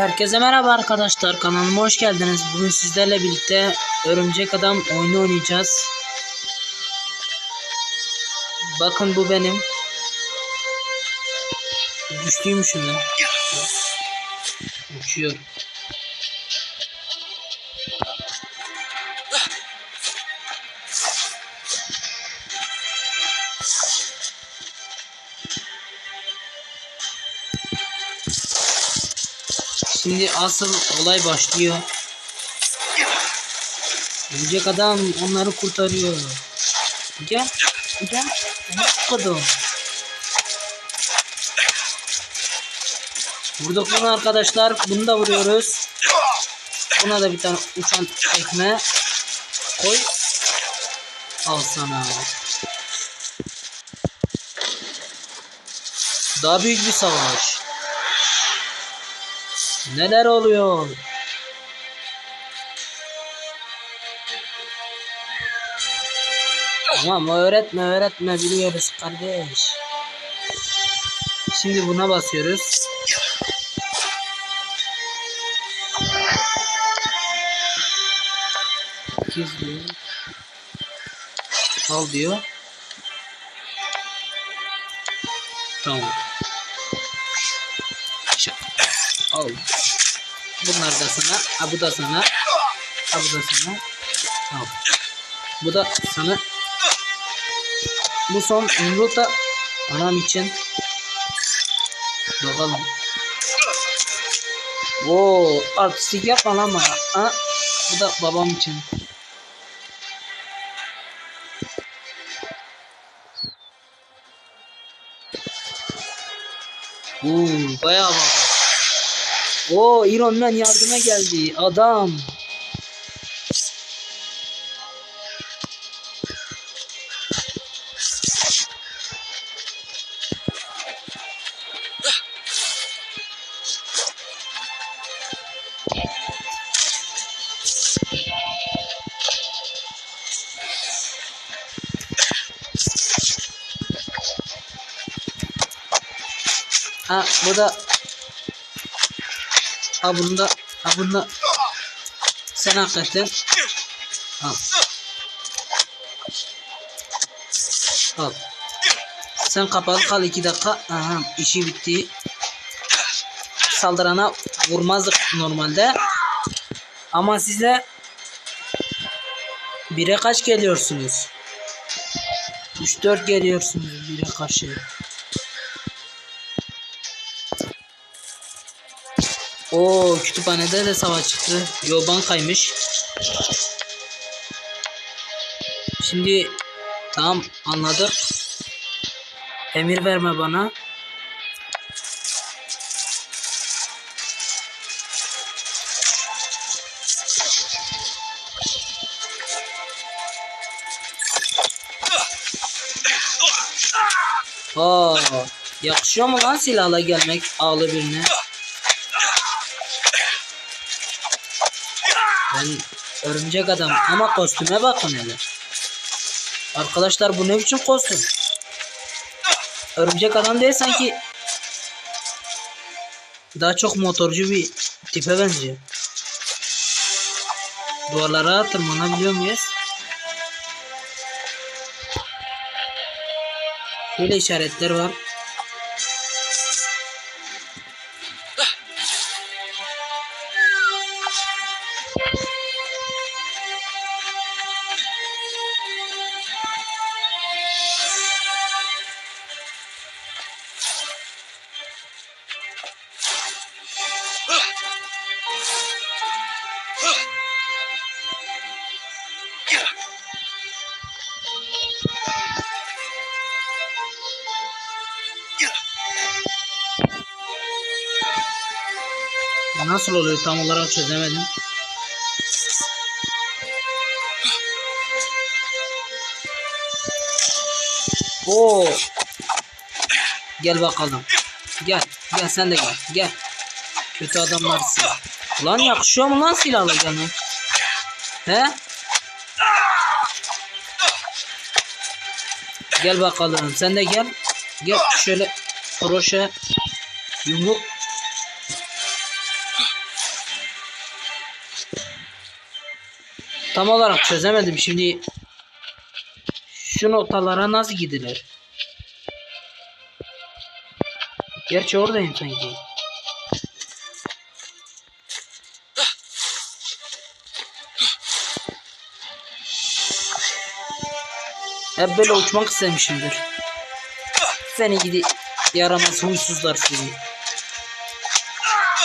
Herkese merhaba arkadaşlar kanalıma hoş geldiniz. Bugün sizlerle birlikte Örümcek Adam oyunu oynayacağız. Bakın bu benim. Güçlüymüşüm ya. Uçuyor. Şimdi asıl olay başlıyor. Örümcek adam onları kurtarıyor. Gel. Gel. Kadın. Vurduk bunu arkadaşlar. Bunu da vuruyoruz. Buna da bir tane uçan tekme koy. Al sana. Daha büyük bir savaş. Neler oluyor? Tamam öğretme öğretme biliyoruz kardeş. Şimdi buna basıyoruz. İkiz diyor. Al diyor. Tamam. Bunlar da sana. Ha bu da sana. Ha bu da sana. Al. Bu da sana. Bu son Umrut da anam için. Bakalım. Oo, artistik yapma lan bana. Ha? Bu da babam için. Oo, bayağı baba. Oo, Iron Man yardıma geldi. Adam. Ha bu da Ha bunda Ha bunda Sen hakikaten Al. Al. Sen kapalı kal iki dakika. Aha işi bitti. Saldırana vurmazdık normalde. Ama size Bire kaç geliyorsunuz? 3-4 geliyorsunuz bire karşı Oo kütüphanede de savaş çıktı. Yo bankaymış. Şimdi tamam anladık. Emir verme bana. Aa, yakışıyor mu lan silahla gelmek ağlı birine? Ben örümcek adam ama kostüme bakın hele. Arkadaşlar bu ne biçim kostüm? Örümcek adam değil sanki daha çok motorcu bir tipe benziyor. Duvarlara tırmanabiliyor muyuz? Şöyle işaretler var. Nasıl oluyor tam olarak çözemedim. Oo. Gel bakalım. Gel. Gel sen de gel. Gel. Kötü adamlarsın. Ulan yakışıyor mu lan silahla gelmek? He? Gel bakalım. Sen de gel. Gel şöyle kroşe yumruk tam olarak çözemedim. Şimdi şu noktalara nasıl gidilir? Gerçi oradayım sanki. Hep böyle uçmak istemişimdir. Seni gidi yaramaz huysuzlar sizi.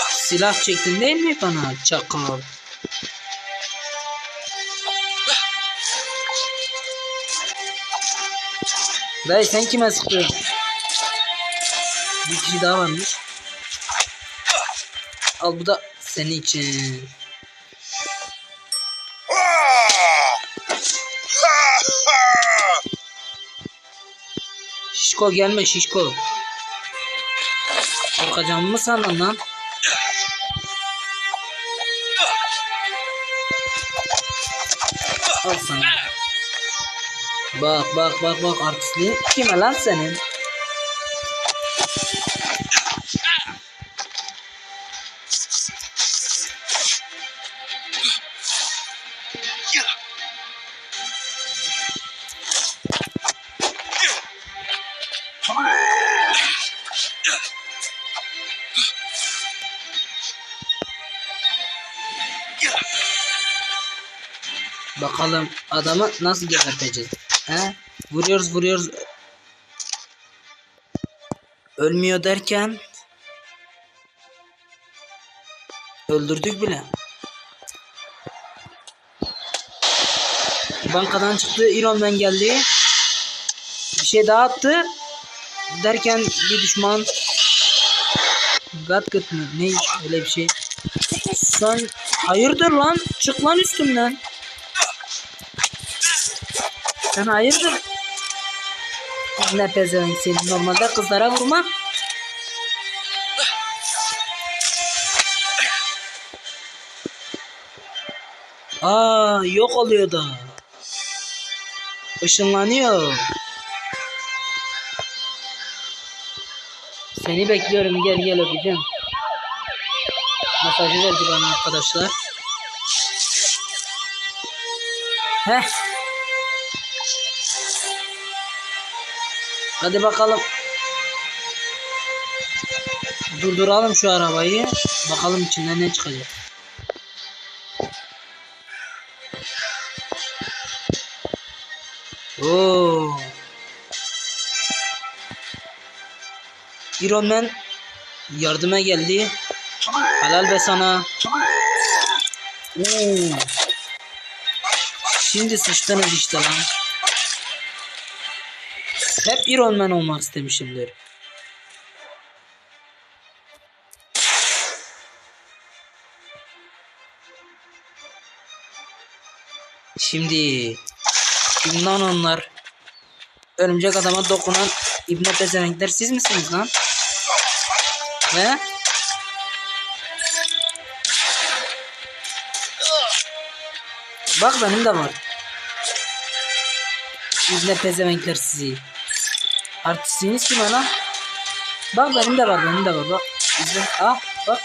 Silah çektin değil mi bana çakal? Dayı sen kime sıkıyorsun? Bir kişi daha varmış. Al bu da senin için. Şişko gelme şişko. Korkacağımı mı sandın lan? Bak bak bak bak artistliği kime lan senin? Bakalım adamı nasıl geberteceğiz? He? Vuruyoruz vuruyoruz. Ölmüyor derken öldürdük bile. Bankadan çıktı. Iron Man geldi. Bir şey daha attı. Derken bir düşman Gat mı? Ne öyle bir şey. Sen hayırdır lan? Çık lan üstümden. Sen hayırdır? Ne pezevenk senin normalde kızlara vurma. Aa yok oluyor da. Işınlanıyor. Seni bekliyorum gel gel öpeceğim. Mesajı verdi bana arkadaşlar. Heh. Hadi bakalım. Durduralım şu arabayı. Bakalım içinden ne çıkacak. Oo. Iron Man yardıma geldi. Helal be sana. Oo. Şimdi sıçtınız işte lan. Hep Iron Man olmak istemişimdir. Şimdi kimden onlar? Örümcek adama dokunan İbne pezevenkler siz misiniz lan? He? Bak benim de var. İbne pezevenkler sizi. Artistiniz kim lan? Bak benim de var benim de var bak. İzle. Ah bak.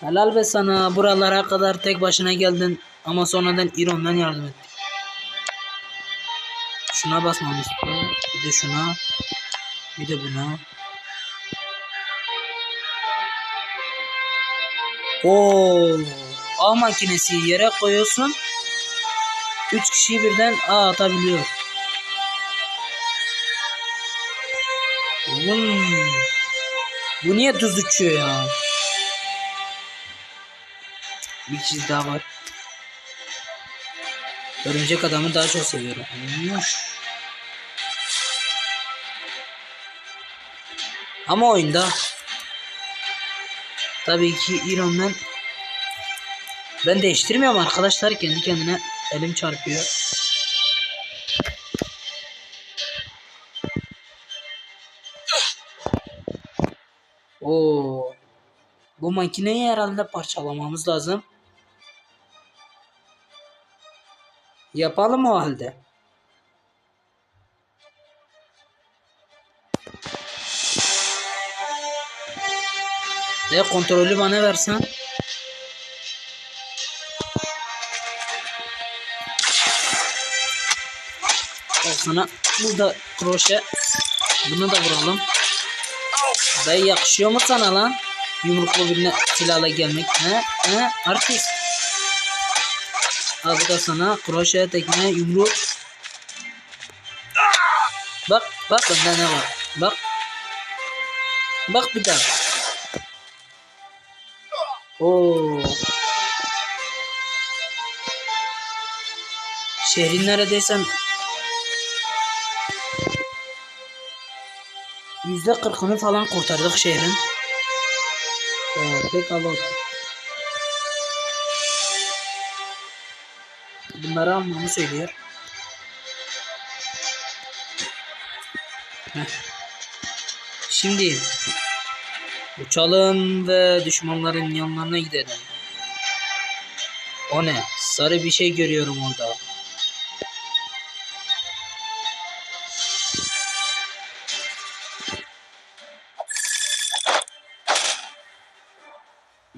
Helal be sana buralara kadar tek başına geldin ama sonradan Iron Man yardım etti. Şuna basmamı istiyor. Bir de şuna. Bir de buna. Oo, A makinesi yere koyuyorsun. 3 kişiyi birden A atabiliyor. Oğlum. Bu niye düz uçuyor ya? Bir kişi daha var. Örümcek adamı daha çok seviyorum. Uyumuş. Ama oyunda tabii ki Iron Man ben değiştirmiyorum arkadaşlar kendi kendine elim çarpıyor. Oo. Bu makineyi herhalde parçalamamız lazım. Yapalım o halde. E kontrolü bana versen. Sana burada kroşe. Bunu da vuralım. Dayı yakışıyor mu sana lan? Yumruklu birine silahla gelmek. He? He? Artist. Al bu da sana kroşe, tekme, yumruk. Bak, bak bende ne var. Bak. Bak bir daha. Oo. Şehrin neredeyse yüzde kırkını falan kurtardık şehrin. Tek alalım. Bunları almamı söylüyor. Heh. Şimdi uçalım ve düşmanların yanlarına gidelim. O ne? Sarı bir şey görüyorum orada.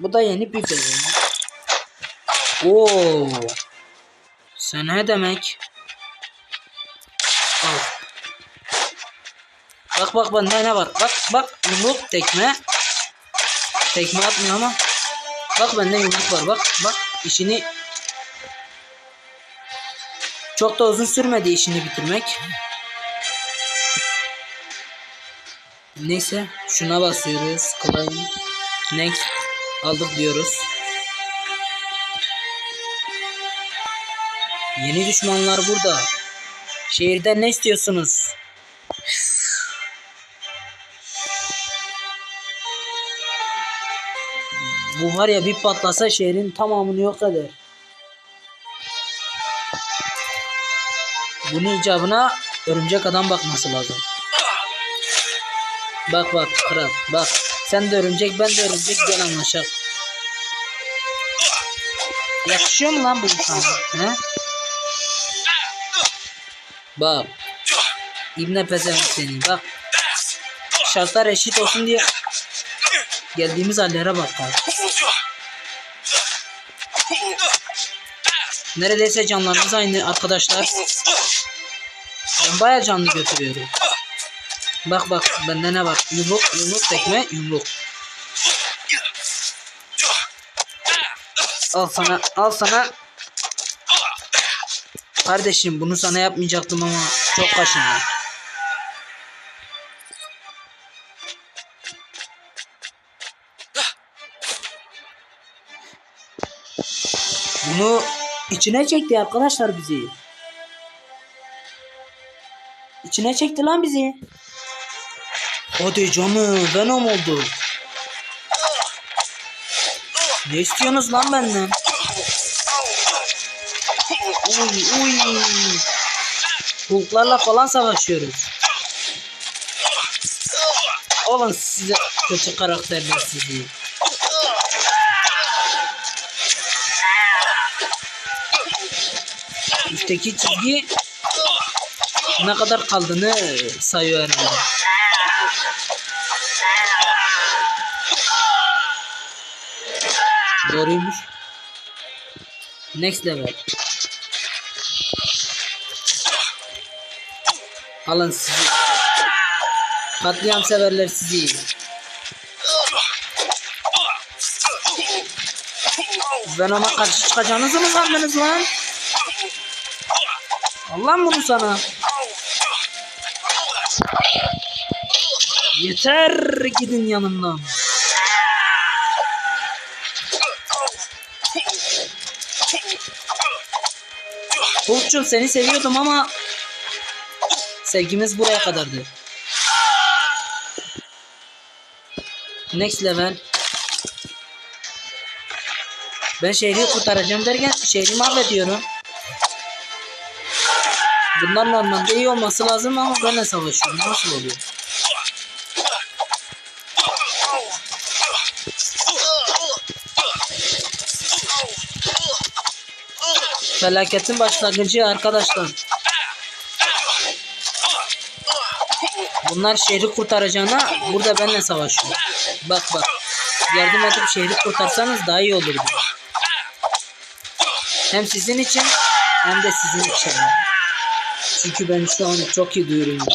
Bu da yeni bir bölüm. Oo. Sen ne demek? Al. Bak bak bak ne ne var? Bak bak yumruk tekme. Tekme atmıyor ama. Bak bende yumruk var bak bak işini çok da uzun sürmedi işini bitirmek. Neyse şuna basıyoruz. Claim. Next. Aldık diyoruz. Yeni düşmanlar burada. Şehirden ne istiyorsunuz? Bu var ya bir patlasa şehrin tamamını yok eder. Bunun icabına örümcek adam bakması lazım. Bak bak kral bak. Sen de örümcek ben de örümcek gel anlaşak. Yakışıyor mu lan bu insana? He? Bak. İbne pezevenk seni bak. Şartlar eşit olsun diye geldiğimiz hallere bak bak. Neredeyse canlarımız aynı arkadaşlar. Ben baya canlı götürüyorum. Bak bak bende ne var? Yumruk, yumruk, tekme, yumruk. Al sana, al sana. Kardeşim bunu sana yapmayacaktım ama çok kaşındı. Bunu içine çekti arkadaşlar bizi. İçine çekti lan bizi. Hadi canım Venom oldu. Ne istiyorsunuz lan benden? Uy uy. Hulklarla falan savaşıyoruz. Olun size kötü karakterler sizi. Üstteki çizgi ne kadar kaldığını sayıyor herhalde. Doğruymuş. Next level. Alın sizi. Katliam severler sizi. Venom'a karşı çıkacağınızı mı sandınız lan? Allah'ım bunu sana. Yeter gidin yanımdan. Hulk'cum seni seviyordum ama sevgimiz buraya kadardı. Next level. Ben şehri kurtaracağım derken şehri mahvediyorum. Bunlar normalde iyi olması lazım ama benle savaşıyorum. Nasıl oluyor? Felaketin başlangıcı arkadaşlar. Bunlar şehri kurtaracağına burada benimle savaşıyor. Bak bak. Yardım edip şehri kurtarsanız daha iyi olurdu. Hem sizin için hem de sizin için. Çünkü ben şu an çok iyi duyuyorum.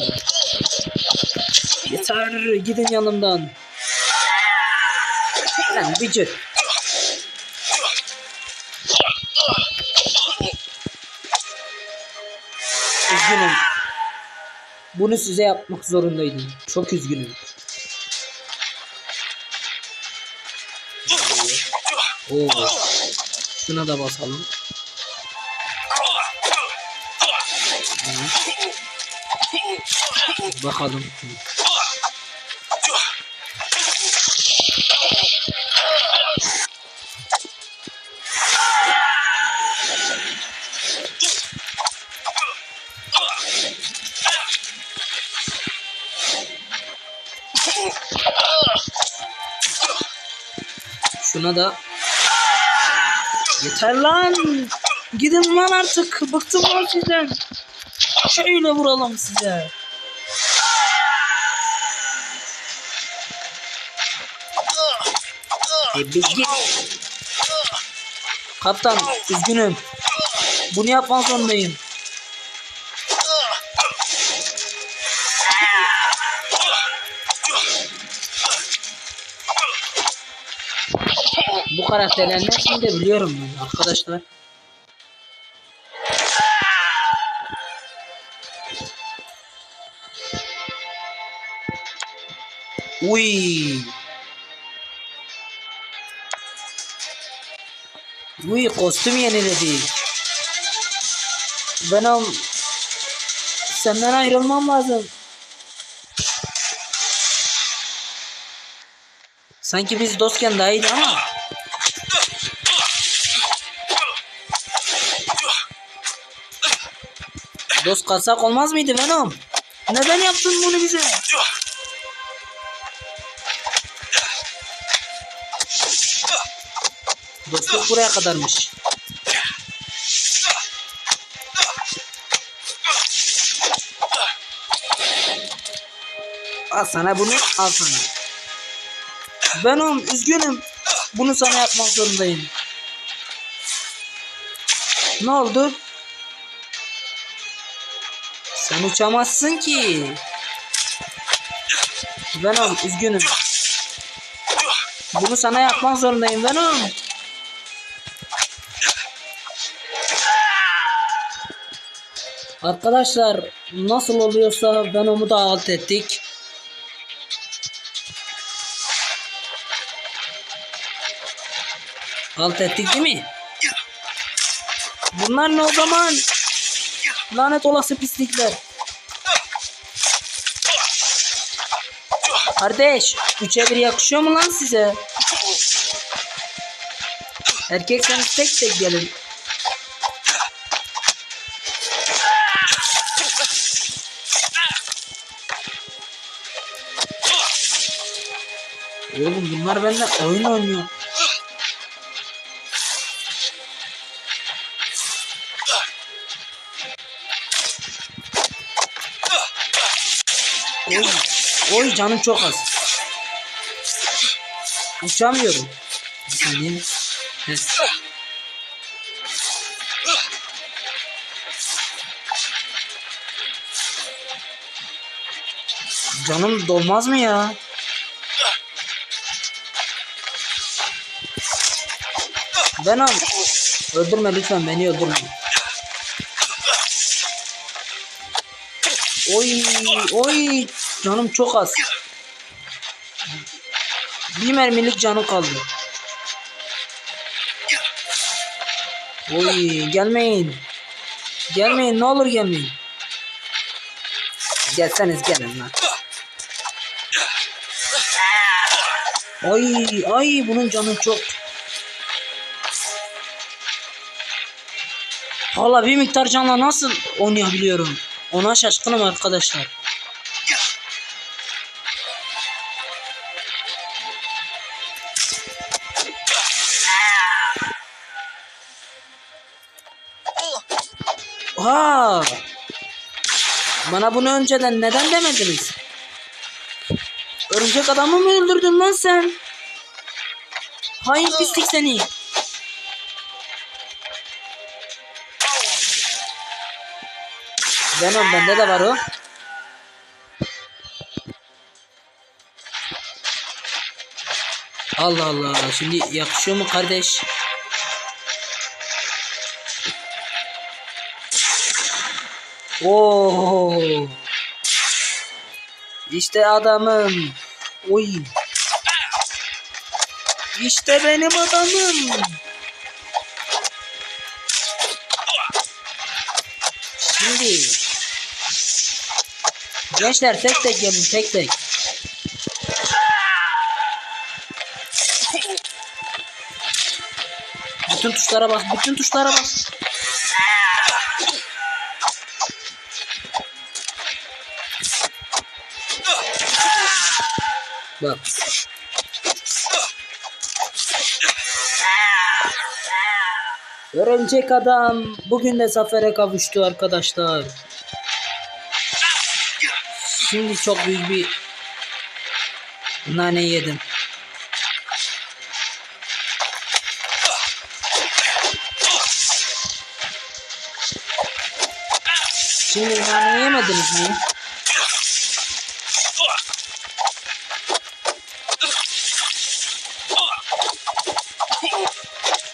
Yeter gidin yanımdan. Lan bücür. Bunu size yapmak zorundaydım. Çok üzgünüm. Oo. Şuna da basalım. Evet. Bakalım. Şuna da Yeter lan. Gidin lan artık. Bıktım lan sizden. Şöyle vuralım size. E bir git. Kaptan üzgünüm. Bunu yapmak zorundayım. Bu karakterlerin hepsini de biliyorum ben arkadaşlar. Uy. Uy kostüm yeniledik. Venom senden ayrılmam lazım. Sanki biz dostken daha iyiydi ama. Dost kalsak olmaz mıydı Venom? Neden yaptın bunu bize? Dostluk buraya kadarmış. Al sana bunu, al sana. Venom üzgünüm. Bunu sana yapmak zorundayım. Ne oldu? Sen uçamazsın ki. Venom üzgünüm. Bunu sana yapmak zorundayım Venom. Arkadaşlar nasıl oluyorsa Venom'u da alt ettik. Alt ettik değil mi? Bunlar ne o zaman? Lanet olası pislikler. Kardeş, üçe bir yakışıyor mu lan size? Erkekseniz tek tek gelin. Oğlum bunlar benden oyun oynuyor. Oy canım çok az. Uçamıyorum. Heh. Canım dolmaz mı ya? Venom. Öldürme lütfen beni öldürme. Oy oy canım çok az. Bir mermilik canı kaldı. Oy gelmeyin. Gelmeyin ne olur gelmeyin. Gelseniz gelin lan. Ay ay bunun canı çok. Valla bir miktar canla nasıl oynayabiliyorum? Ona şaşkınım arkadaşlar. Bana bunu önceden neden demediniz? Örümcek adamı mı öldürdün lan sen? Hain pislik seni. Venom bende de var o. Allah Allah. Şimdi yakışıyor mu kardeş? Oo. İşte adamım. Oy. İşte benim adamım. Şimdi Gençler tek tek gelin tek tek. Bütün tuşlara bas, bütün tuşlara bas. Örümcek adam bugün de zafere kavuştu arkadaşlar. Şimdi çok büyük bir nane yedim. Şimdi nane yemediniz mi?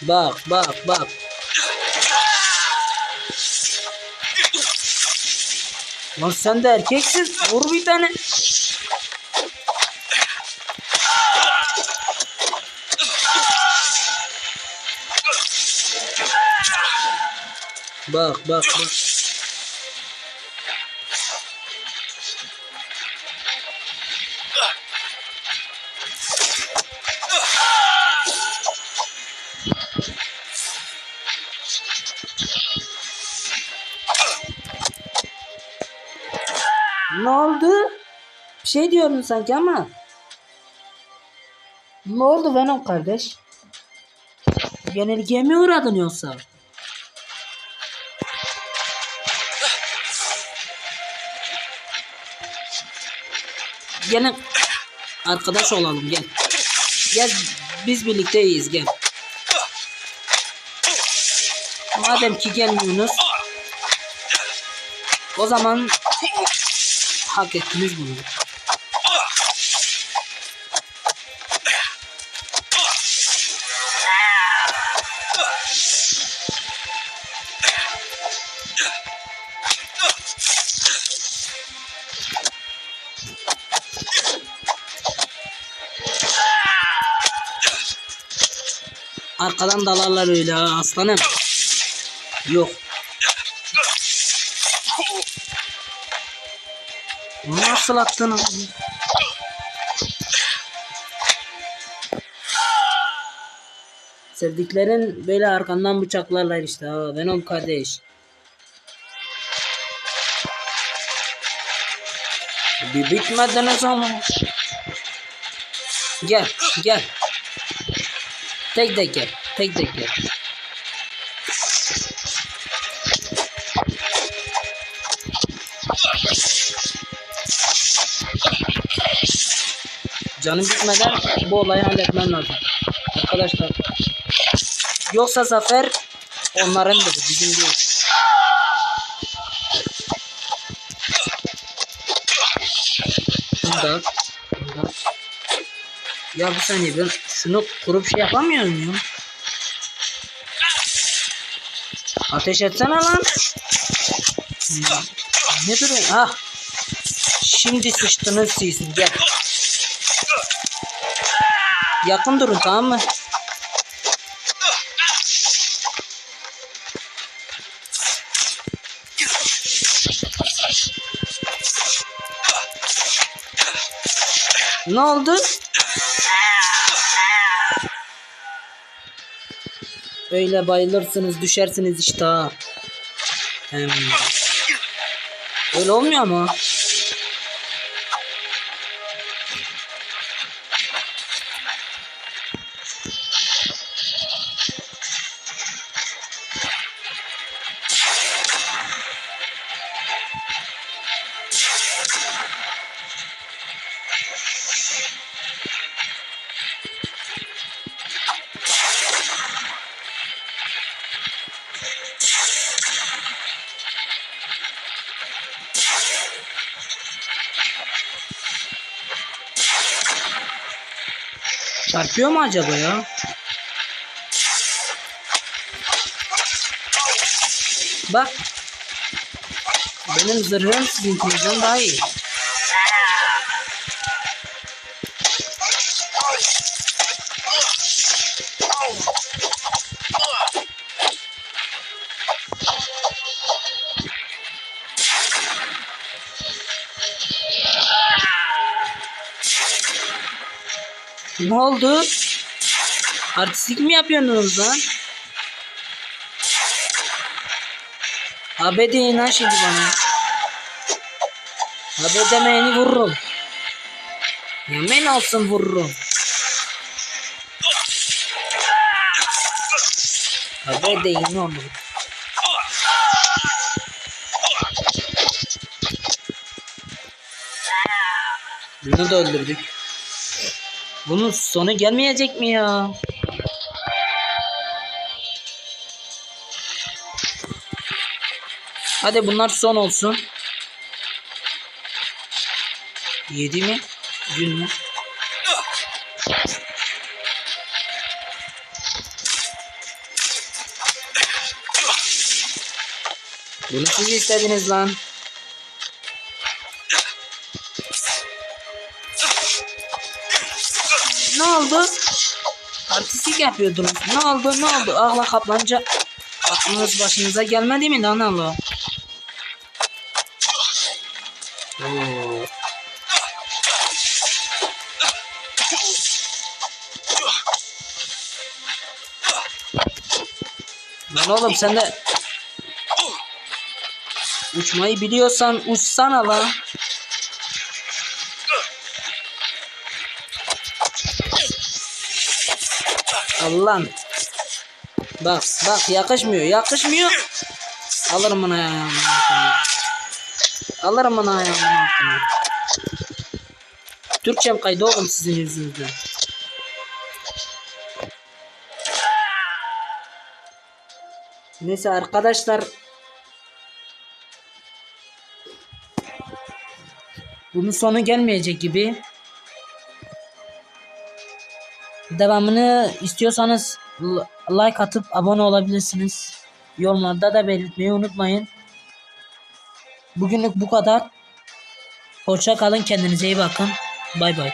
Bak bak bak. Lan sen de erkeksin. Vur bir tane. Bak bak bak. Şey diyordun sanki ama. Ne oldu Venom kardeş? Yenilgiye mi uğradın yoksa? Gelin arkadaş olalım gel. Gel biz birlikteyiz gel. Madem ki gelmiyorsunuz o zaman hak ettiniz bunu. Arkadan dalarlar öyle ha, aslanım. Yok. Nasıl attın? Sevdiklerin böyle arkandan bıçaklarlar işte ha Venom kardeş. Bir bitmediniz ama. Gel gel. Tek tek gel. Tek tek gel. Canım bitmeden bu olayı halletmem lazım. Arkadaşlar. Yoksa zafer onlarındır bizim değil. Ya bir saniye ben şunu kurup şey yapamıyor muyum? Ateş etsene lan. Hmm. Ne duruyor? Ah. Şimdi sıçtınız siz. Gel. Yakın durun tamam mı? Ne oldu? Öyle bayılırsınız düşersiniz işte ha. Hem... Öyle olmuyor mu? Çarpıyor mu acaba ya? Bak. Benim zırhım sizinkinden daha iyi. Ne oldu? Artistlik mi yapıyorsunuz lan? Abi deyin lan şimdi bana. Abi demeyeni vururum. Hemen alsın vururum. Abi deyin oğlum. Bunu da öldürdük. Bunun sonu gelmeyecek mi ya? Hadi bunlar son olsun. Yedi mi? Gün mü? Bunu siz istediniz lan. Oldu? Artistik yapıyordunuz. Ne oldu? Ne oldu? Ağla kaplanca aklınız başınıza gelmedi mi lan Allah? Oo. Lan oğlum sen de uçmayı biliyorsan uçsana lan. Allah'ım. Bak bak yakışmıyor yakışmıyor. Alırım bunu ayağımın altına. Alırım bunu ayağımın altına. Türkçem kaydı oğlum sizin yüzünüzden. Neyse arkadaşlar. Bunun sonu gelmeyecek gibi. Devamını istiyorsanız like atıp abone olabilirsiniz. Yorumlarda da belirtmeyi unutmayın. Bugünlük bu kadar. Hoşça kalın kendinize iyi bakın. Bay bay.